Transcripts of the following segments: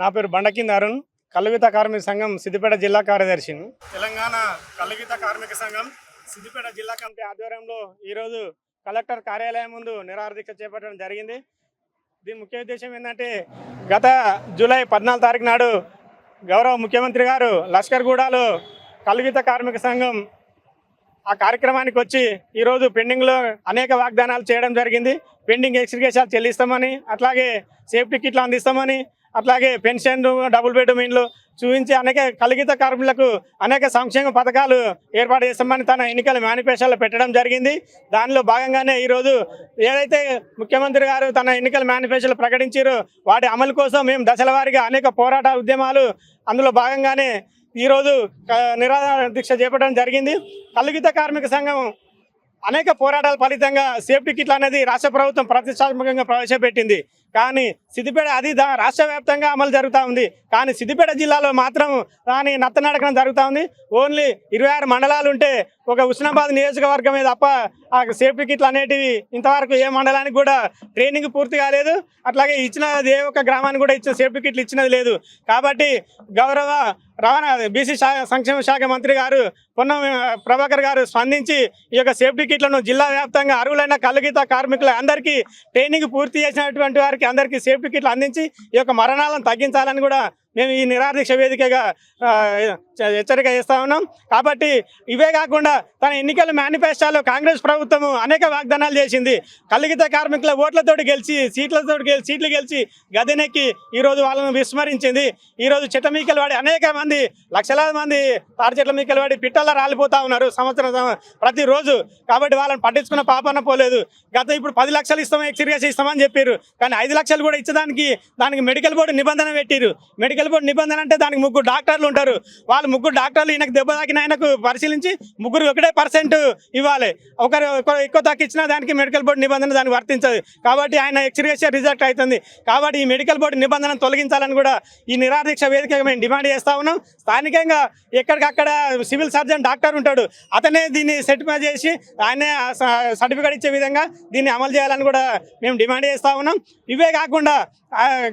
నా పేరు బండకింద అరుణ్. కలుగిత కార్మిక సంఘం సిద్దిపేట జిల్లా కార్యదర్శిని తెలంగాణ కలుగిత కార్మిక సంఘం సిద్దిపేట జిల్లా కమిటీ ఆధ్వర్యంలో ఈరోజు కలెక్టర్ కార్యాలయం ముందు నిరాహారదీక్ష చేపట్టడం జరిగింది. దీని ముఖ్య ఉద్దేశం ఏంటంటే గత జూలై పద్నాలుగు తారీఖు నాడు గౌరవ ముఖ్యమంత్రి గారు లష్కర్గూడలో కలుగిత కార్మిక సంఘం ఆ కార్యక్రమానికి వచ్చి ఈరోజు పెండింగ్లో అనేక వాగ్దానాలు చేయడం జరిగింది. పెండింగ్ ఎక్స్రిగేషన్లు చెల్లిస్తామని అట్లాగే సేఫ్టీ కిట్లు అందిస్తామని అట్లాగే పెన్షన్ డబుల్ బెడ్రూమ్ ఇండ్లు చూపించి అనేక కలిగిత కార్మికులకు అనేక సంక్షేమ పథకాలు ఏర్పాటు చేస్తామని తన ఎన్నికల మేనిఫెస్టోలో పెట్టడం జరిగింది. దానిలో భాగంగానే ఈరోజు ఏదైతే ముఖ్యమంత్రి గారు తన ఎన్నికల మేనిఫెస్టోలో ప్రకటించారో వాటి అమలు కోసం మేము దశల అనేక పోరాట ఉద్యమాలు అందులో భాగంగానే ఈరోజు నిరాధార దీక్ష చేపట్టడం జరిగింది. కలుగిత కార్మిక సంఘం అనేక పోరాటాల ఫలితంగా సేఫ్టీ కిట్లు అనేది రాష్ట్ర ప్రభుత్వం ప్రతిష్టాత్మకంగా ప్రవేశపెట్టింది. కానీ సిద్దిపేట అది దా రాష్ట్ర వ్యాప్తంగా అమలు జరుగుతూ ఉంది. కానీ సిద్దిపేట జిల్లాలో మాత్రం దాని నత్తనడకడం జరుగుతూ ఉంది. ఓన్లీ ఇరవై ఆరు మండలాలు ఉంటే ఒక ఉస్నాబాద్ నియోజకవర్గమే తప్ప ఆ సేఫ్టీ కిట్లు అనేటివి ఇంతవరకు ఏ మండలానికి కూడా ట్రైనింగ్ పూర్తి కాలేదు అట్లాగే ఇచ్చిన ఏ ఒక్క గ్రామానికి కూడా ఇచ్చిన సేఫ్టీ కిట్లు ఇచ్చినది లేదు. కాబట్టి గౌరవ రవాణా బీసీ సంక్షేమ శాఖ మంత్రి గారు పొన్న ప్రభాకర్ గారు స్పందించి ఈ యొక్క సేఫ్టీ కిట్లను జిల్లా వ్యాప్తంగా అరువులైన కలుగిత కార్మికుల అందరికీ ట్రైనింగ్ పూర్తి చేసినటువంటి వారికి అందరికీ సేఫ్టీ కిట్లు అందించి ఈ యొక్క మరణాలను తగ్గించాలని కూడా మేము ఈ నిరాదీక్ష వేదికగా హెచ్చరిక చేస్తా ఉన్నాం. కాబట్టి ఇవే కాకుండా తన ఎన్నికల మేనిఫెస్టోలో కాంగ్రెస్ ప్రభుత్వం అనేక వాగ్దానాలు చేసింది. కలిగిత కార్మికుల ఓట్లతోటి గెలిచి సీట్లతో గెలిచి సీట్లు గెలిచి గదినెక్కి ఈరోజు వాళ్ళను విస్మరించింది. ఈరోజు చిట్టమీకలు వాడి అనేక మంది లక్షలాది మంది తాడి చెట్ల మీకలు వాడి పిట్టల్లో రాలిపోతూ ఉన్నారు సంవత్సరం ప్రతిరోజు. కాబట్టి వాళ్ళని పట్టించుకున్న పాపన పోలేదు. గత ఇప్పుడు పది లక్షలు ఇస్తాం ఎక్స్రీస్ ఇస్తామని చెప్పారు. కానీ ఐదు లక్షలు కూడా ఇచ్చేదానికి దానికి మెడికల్ బోర్డు నిబంధన పెట్టారు మెడికల్ బోర్డు నిబంధన అంటే దానికి ముగ్గురు డాక్టర్లు ఉంటారు. వాళ్ళు ముగ్గురు డాక్టర్లు ఈయనకు దెబ్బ తాకిన ఆయనకు పరిశీలించి ముగ్గురు ఒకటే పర్సెంట్ ఇవ్వాలి. ఒకరు ఎక్కువ తగ్గించినా దానికి మెడికల్ బోర్డు నిబంధన దానికి వర్తించదు. కాబట్టి ఆయన ఎక్స్రీస్ రిజెక్ట్ అవుతుంది. కాబట్టి ఈ మెడికల్ బోర్డు నిబంధన తొలగించాలని కూడా ఈ నిరాదీక్ష వేదికగా మేము డిమాండ్ చేస్తా ఉన్నాం. స్థానికంగా ఎక్కడికక్కడ సివిల్ సర్జన్ డాక్టర్ ఉంటాడు. అతనే దీన్ని సర్టిఫై చేసి ఆయనే సర్టిఫికేట్ ఇచ్చే విధంగా దీన్ని అమలు చేయాలని కూడా మేము డిమాండ్ చేస్తా ఉన్నాం. ఇవే కాకుండా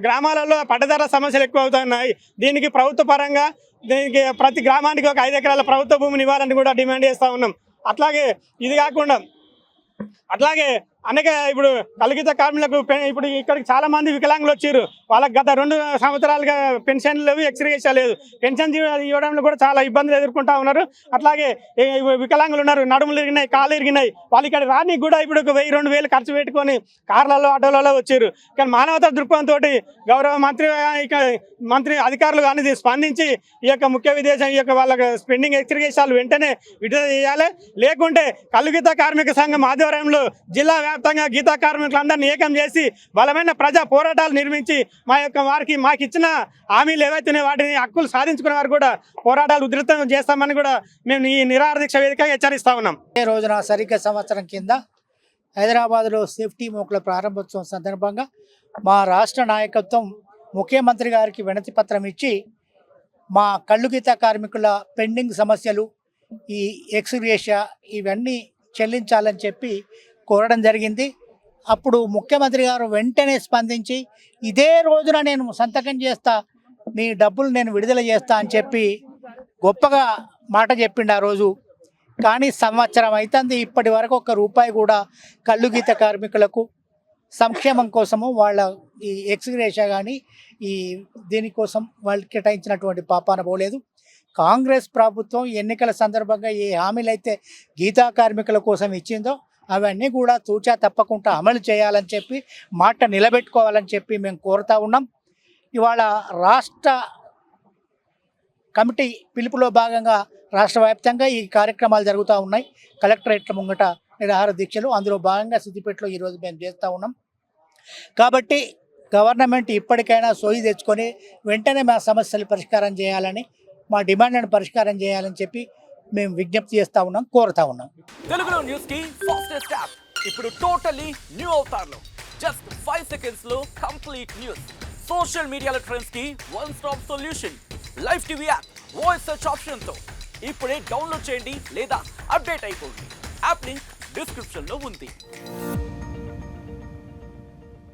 గ్రామాలలో పట్టదార సమస్యలు ఎక్కువ అవుతున్నాయి దీనికి ప్రభుత్వ పరంగా దీనికి ప్రతి గ్రామానికి ఒక ఐదు ఎకరాల ప్రభుత్వ భూమిని ఇవ్వాలని కూడా డిమాండ్ చేస్తూ ఉన్నాం. అట్లాగే ఇది కాకుండా అట్లాగే అందుకే ఇప్పుడు కలిగిత కార్మికులకు ఇప్పుడు ఇక్కడికి చాలా మంది వికలాంగులు వచ్చారు. వాళ్ళకి గత రెండు సంవత్సరాలుగా పెన్షన్ లేవు ఎక్స్రేషన్ లేదు. పెన్షన్ ఇవ్వడంలో కూడా చాలా ఇబ్బందులు ఎదుర్కొంటా ఉన్నారు. అట్లాగే వికలాంగులు ఉన్నారు నడుములు ఇరిగినాయి కాళ్ళు ఇరిగినాయి. వాళ్ళు ఇక్కడ రానికి కూడా ఇప్పుడు ఒక వెయ్యి రెండు వేలు ఖర్చు పెట్టుకొని కార్లలో ఆటోలలో వచ్చారు. కానీ మానవతా దృక్పథంతో గౌరవ మంత్రి ఇక మంత్రి అధికారులు కానీ ఇది స్పందించి ఈ యొక్క ముఖ్య విదేశం ఈ యొక్క వాళ్ళకి స్పెండింగ్ ఎక్స్రిగేషన్లు వెంటనే విడుదల చేయాలి. లేకుంటే కలుగిత కార్మిక సంఘం ఆధ్వర్యంలో జిల్లా వ్యాప్తంగా గీతా కార్మికులందరినీ ఏకం చేసి బలమైన ప్రజా పోరాటాలు నిర్మించి మా యొక్క వారికి మాకు ఇచ్చిన హామీలు ఏవైతే వాటిని హక్కులు సాధించుకునే వారు కూడా పోరాటాలు ఉధృతం చేస్తామని కూడా మేము ఈ నిరాహార దీక్ష వేదికగా హెచ్చరిస్తా ఉన్నాం. ఈ రోజున సరిగ్గా సంవత్సరం కింద హైదరాబాద్లో సేఫ్టీ మోకుల ప్రారంభోత్సవం సందర్భంగా మా రాష్ట్ర నాయకత్వం ముఖ్యమంత్రి గారికి వినతి పత్రం ఇచ్చి మా కళ్ళు గీత కార్మికుల పెండింగ్ సమస్యలు ఈ ఎక్స్గ్రేషియా ఇవన్నీ చెల్లించాలని చెప్పి కోరడం జరిగింది. అప్పుడు ముఖ్యమంత్రి గారు వెంటనే స్పందించి ఇదే రోజున నేను సంతకం చేస్తా మీ డబ్బులు నేను విడుదల చేస్తా అని చెప్పి గొప్పగా మాట చెప్పిండు ఆ రోజు. కానీ సంవత్సరం అవుతుంది ఇప్పటి వరకు ఒక్క రూపాయి కూడా కళ్ళు గీత కార్మికులకు సంక్షేమం కోసము వాళ్ళ ఈ ఎక్స్గ్రేష కానీ ఈ దీనికోసం వాళ్ళు కేటాయించినటువంటి పాపాన పోలేదు. కాంగ్రెస్ ప్రభుత్వం ఎన్నికల సందర్భంగా ఏ హామీలు అయితే గీతా కార్మికుల కోసం ఇచ్చిందో అవన్నీ కూడా తూచా తప్పకుండా అమలు చేయాలని చెప్పి మాట నిలబెట్టుకోవాలని చెప్పి మేము కోరుతా ఉన్నాం. ఇవాళ రాష్ట్ర కమిటీ పిలుపులో భాగంగా రాష్ట్ర వ్యాప్తంగా ఈ కార్యక్రమాలు జరుగుతూ ఉన్నాయి. కలెక్టరేట్ల ముంగట నిరాహార దీక్షలు అందులో భాగంగా సిద్దిపేటలో ఈరోజు మేము చేస్తూ ఉన్నాం. కాబట్టి గవర్నమెంట్ ఇప్పటికైనా సోయి తెచ్చుకొని వెంటనే మా సమస్యలు పరిష్కారం చేయాలని మా డిమాండ్లను పరిష్కారం చేయాలని చెప్పి మేము విజ్ఞప్తి చేస్తా ఉన్నాం కోరుతా ఉన్నాం. తెలుగులో న్యూస్కి ఫాస్టెస్ట్ యాప్. ఇప్పుడు టోటలీ న్యూ అవుతారు జస్ట్ ఫైవ్ సెకండ్స్లో కంప్లీట్ న్యూస్. సోషల్ మీడియాలో ట్రెండ్స్కి one stop solution. Live TV app voice search ఆప్షన్తో ఇప్పుడే డౌన్లోడ్ చేయండి లేదా అప్డేట్ అయిపోండి. యాప్ లింక్ డిస్క్రిప్షన్లో ఉంది.